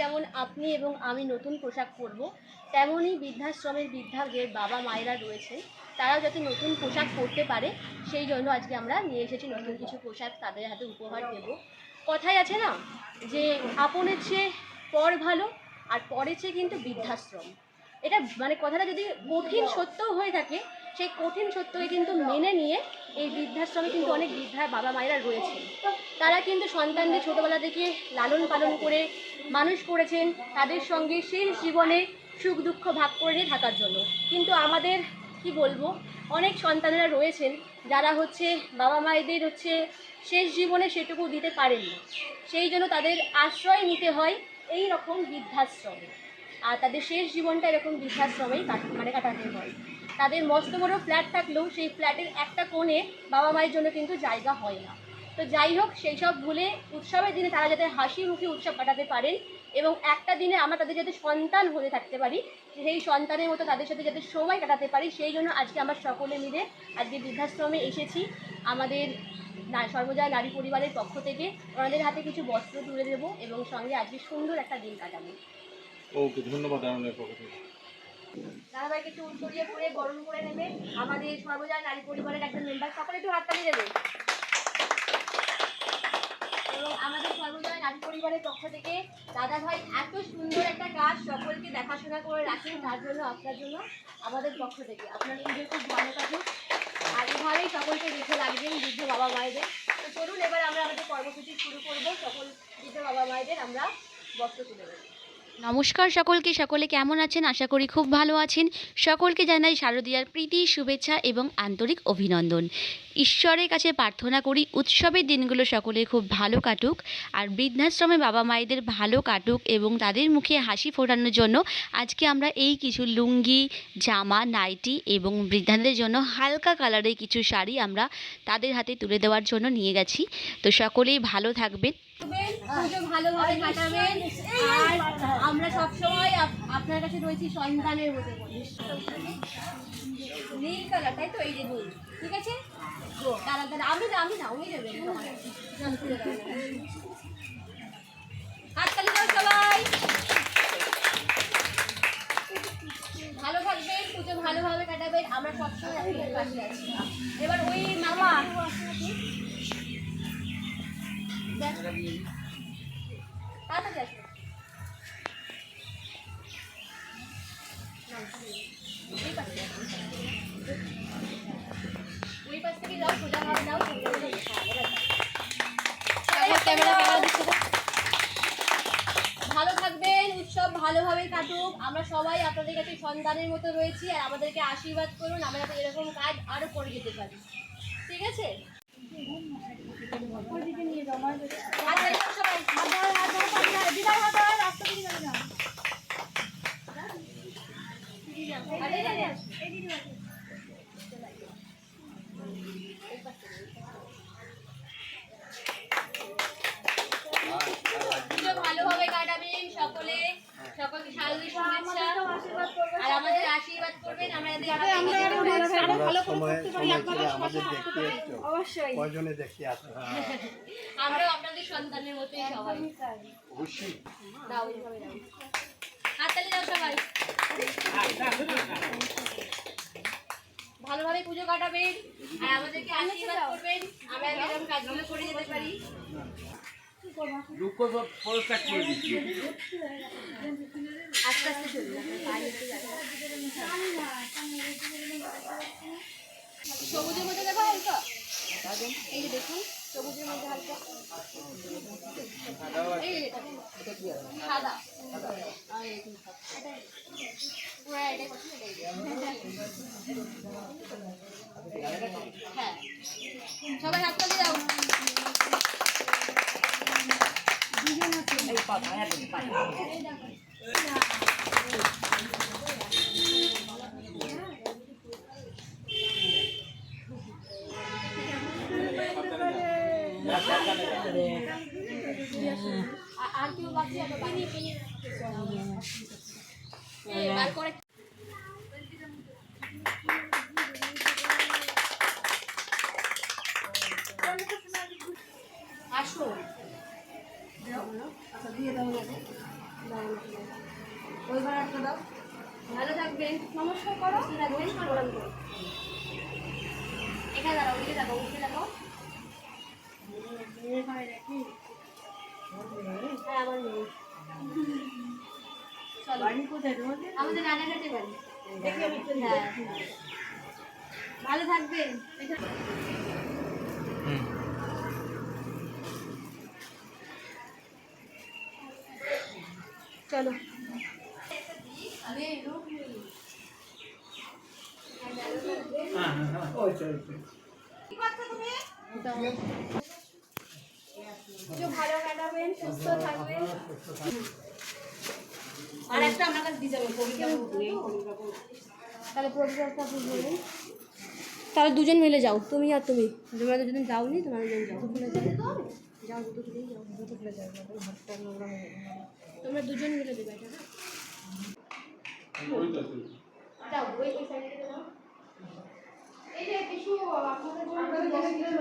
যেমন আপনি এবং আমি নতুন পোশাক পরবো, তেমনই বৃদ্ধাশ্রমের বৃদ্ধা যে বাবা মায়েরা রয়েছেন, তারাও যাতে নতুন পোশাক পরতে পারে, সেই জন্য আজকে আমরা নিয়ে এসেছি নতুন কিছু পোশাক তাদের হাতে উপহার দেব। কথাই আছে না যে, আপনের চেয়ে পর ভালো আর পরের চেয়ে কিন্তু বৃদ্ধাশ্রম। এটা মানে কথাটা যদি কঠিন সত্যও হয়ে থাকে, সেই কঠিন সত্যকে কিন্তু মেনে নিয়ে এই বৃদ্ধাশ্রমে কিন্তু অনেক বৃদ্ধা বাবা মায়েরা রয়েছেন। তারা কিন্তু সন্তানদের ছোটোবেলা থেকে লালন পালন করে মানুষ করেছেন তাদের সঙ্গে শেষ জীবনে সুখ দুঃখ ভাগ করে থাকার জন্য। কিন্তু আমাদের, কি বলব, অনেক সন্তানেরা রয়েছেন যারা হচ্ছে বাবা মায়েদের হচ্ছে শেষ জীবনে সেটুকু দিতে পারেননি। সেই জন্য তাদের আশ্রয় নিতে হয় এই রকম বৃদ্ধাশ্রমে। আর তাদের শেষ জীবনটা এরকম বৃদ্ধাশ্রমেই মানে কাটাতে হয়। তাদের মস্ত বড় ফ্ল্যাট থাকলেও সেই ফ্ল্যাটের একটা কোণে বাবা মায়ের জন্য কিন্তু জায়গা হয় না। তো যাই হোক সেই সব ভুলে উৎসবের দিনে তারা যাতে হাসি মুখে উৎসব কাটাতে পারেন এবং একটা দিনে আমরা তাদের যাতে সন্তান হয়ে থাকতে পারি সেই সন্তানের মতো তাদের সাথে যাতে সময় কাটাতে পারি সেই জন্য আজকে আমরা সকলে মিলে আজকে বৃদ্ধাশ্রমে এসেছি। আমাদের সর্বজয়া নারী পরিবারের পক্ষ থেকে ওনাদের হাতে কিছু বস্ত্র তুলে দেবো এবং সঙ্গে আজকে সুন্দর একটা দিন কাটাবো। ওকে ধন্যবাদ আনন্দের পক্ষ থেকে। দাদাভাইকে একটু উত্তরিয়ে পরে গরম করে নেবে। আমাদের সর্বজয়া নারী পরিবারের একটা মেম্বার সকলে একটু হাততালি দেবে। এবং আমাদের সর্বজয়া নারী পরিবারের পক্ষ থেকে দাদাভাই এত সুন্দর একটা কাজ সকলকে দেখাশোনা করে রাখেন, তার জন্য, আপনার জন্য, আমাদের পক্ষ থেকে। আপনার নিজের খুব ভালো কাটুক আর এভাবেই সকলকে দেখে রাখবেন বৃদ্ধ বাবা মায়েদের। তো চলুন, এবার আমরা আমাদের কর্মসূচি শুরু করব। সকল বৃদ্ধ বাবা মায়েদের আমরা বস্ত্র তুলে দেবো নমস্কার সকলকে, সকলে কেমন আছেন? আশা করি খুব ভালো আছেন। সকলকে জানাই শারদীয়ার প্রীতি, শুভেচ্ছা এবং আন্তরিক অভিনন্দন। ঈশ্বরের কাছে প্রার্থনা করি, উৎসবের দিনগুলো সকলে খুব ভালো কাটুক আর বৃদ্ধাশ্রমে বাবা মায়েদের ভালো কাটুক এবং তাদের মুখে হাসি ফোটানোর জন্য আজকে আমরা এই কিছু লুঙ্গি, জামা, নাইটি এবং বৃদ্ধাদের জন্য হালকা কালারের কিছু শাড়ি আমরা তাদের হাতে তুলে দেওয়ার জন্য নিয়ে গেছি। তো সকলেই ভালো থাকবেন। ভালোভাবে আমরা সবসময় আপ- আপনার কাছে রয়েছি সন্তানের মতো। নীল কালার তাই তো? এই যে নীল, ঠিক আছে? দাঁড়া দাঁড়া আমি আমি না, উনি দেবেন ভালো থাকবেন পুজো ভালোভাবে কাটাবেন আমরা সবসময় এবার ওই মামা ভালো থাকবেন উৎসব ভালোভাবে কাটুক। আমরা সবাই আপনাদের কাছে সন্তানের মতো রয়েছি আর আমাদেরকে আশীর্বাদ করুন আমরা যাতে এরকম কাজ আরও করে যেতে পারি। ঠিক আছে হাততালি দাও সবাই। বিদায় হতে হয়, রাস্তা থেকে যাবে না। আরে, আরে, আরে, আসো। পুজো ভালোভাবে কাটাবেন সকলে। সকলকে শারদীয় শুভেচ্ছা। আর আমাদের আশীর্বাদ করবেন আমরা আমরা আমরাও আপনাদের সন্তানের মতোই সবাই। অবশ্যই। দাও দাও। হাততালি দাও সবাই। ভালোভাবে পুজো কাটাবেন আর আমাদেরকে আশীর্বাদ করবেন। আমরা এরকম কাজগুলো করে যেতে পারি। আস্তে আস্তে সবুজের মধ্যে দেখো হালকা। এই যে দেখুন সবুজের মধ্যে হালকা। এই সাদা আর এই যে এটা পুরো এটা করছি হ্যাঁ। সবাই হাত তালি দাও আর কেউ বাকি আসো দিয়ে দাও ওই ভাড়াটা দাও ভালো থাকবেন নমস্কার করো রাখবেন প্রণাম করো এখানে দাঁড়াও উঠে দেখো উঠে দেখো হ্যাঁ আমার মেয়ে চলো। আমাদের রানাঘাটে বাড়ি। হ্যাঁ। ভালো থাকবেন চলো। ভালো কাটাবেন সুস্থ থাকবেন। আর একটা আমার কাছে দিয়ে যাবেন তাহলে প্রদীপটা বুঝবেন তাহলে দুজন মিলে যাও তুমি আর তুমি। তোমরা দুজন যাও নি তোমরা দুজন যাও। যাও দুটো যাও দুটো খুলে যাও হাতটা নোংরা হয়ে যাবে। তোমরা দুজন মিলে দেবে এটা না? ওই তো আছে। যাও ওই ওই সাইডে যাও। এই যে কিছু আপনাদের জন্য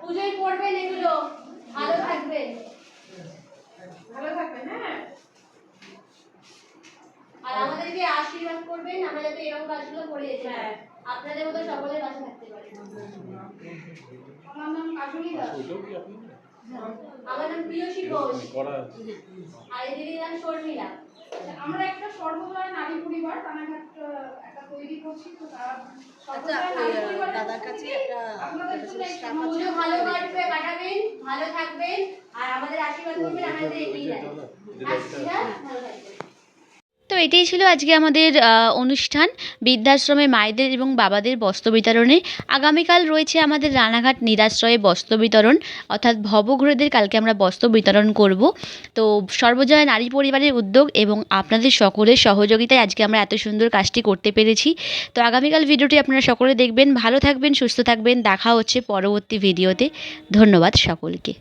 পুজোয় পড়বেন এগুলো ভালো থাকবেন ভালো থাকবেন হ্যাঁ আর আমাদেরকে আশীর্বাদ করবেন আমরা যাতে এরকম কাজগুলো করে যেতে পারি। আপনাদের মতো সকলের পাশে থাকতে পারি। আমার নাম কাকুলি দাস। ওইটাও কি আপনি? আমার নাম প্রিয়সী ঘোষ। আর এই দিদির নাম শর্মিলা। আমরা একটা সর্বদয় নারী পরিবার রানাঘাট একটা তৈরি করছি তো পরিবারের দাদার কাছে একটা ভালো কাটবে কাটাবেন ভালো থাকবেন আর আমাদের আশীর্বাদ করবেন আমাদের এগিয়ে যাবেন আসছি হ্যাঁ। তো এটাই ছিল আজকে আমাদের অনুষ্ঠান। বৃদ্ধাশ্রমে মায়েদের এবং বাবাদের বস্ত্র বিতরণে। আগামীকাল রয়েছে আমাদের রানাঘাট নিরাশ্রয়ে বস্ত্র বিতরণ। অর্থাৎ ভবঘুরেদের কালকে আমরা বস্ত্র বিতরণ করব। তো সর্বজয়া নারী পরিবারের উদ্যোগ এবং আপনাদের সকলের সহযোগিতায় আজকে আমরা এত সুন্দর কাজটি করতে পেরেছি। তো আগামীকাল ভিডিওটি আপনারা সকলে দেখবেন। ভালো থাকবেন, সুস্থ থাকবেন। দেখা হচ্ছে পরবর্তী ভিডিওতে। ধন্যবাদ সকলকে।